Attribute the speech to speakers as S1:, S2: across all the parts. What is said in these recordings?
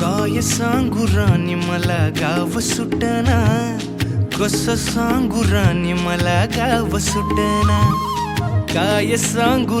S1: काय सांगू राणी मला गाव सुटना कस सांगू राणी मला गाव सुटना काय सांगू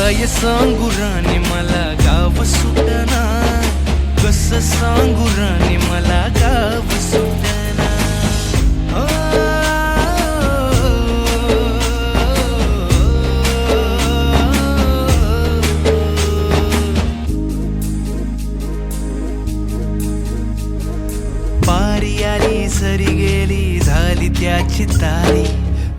S1: काय सांगू राणी मला गाव सुटना कस सांगू राणी मला गाव सुटना पारी आली सरी गेली झाली त्याची तारी.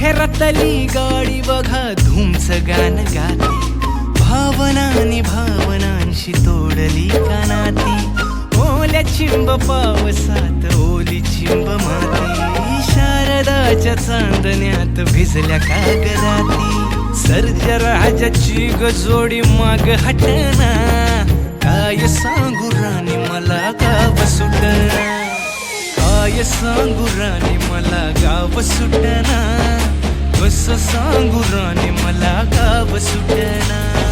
S1: शहरातली गाडी बघा धुमच गाणं गाते. भावनानी भावनांशी तोडली कानाती. ओल्या चिंब पावसात ओली चिंब माती. शारदाच्या चांदण्यात भिजल्या कागदाती. सर्ज राजाची गजोडी माग हटना. काय सांगू राणी मला गाव सुटना. काय सांगू राणी मला गाव सुटना. सांगू राणी मला गाव सुटना.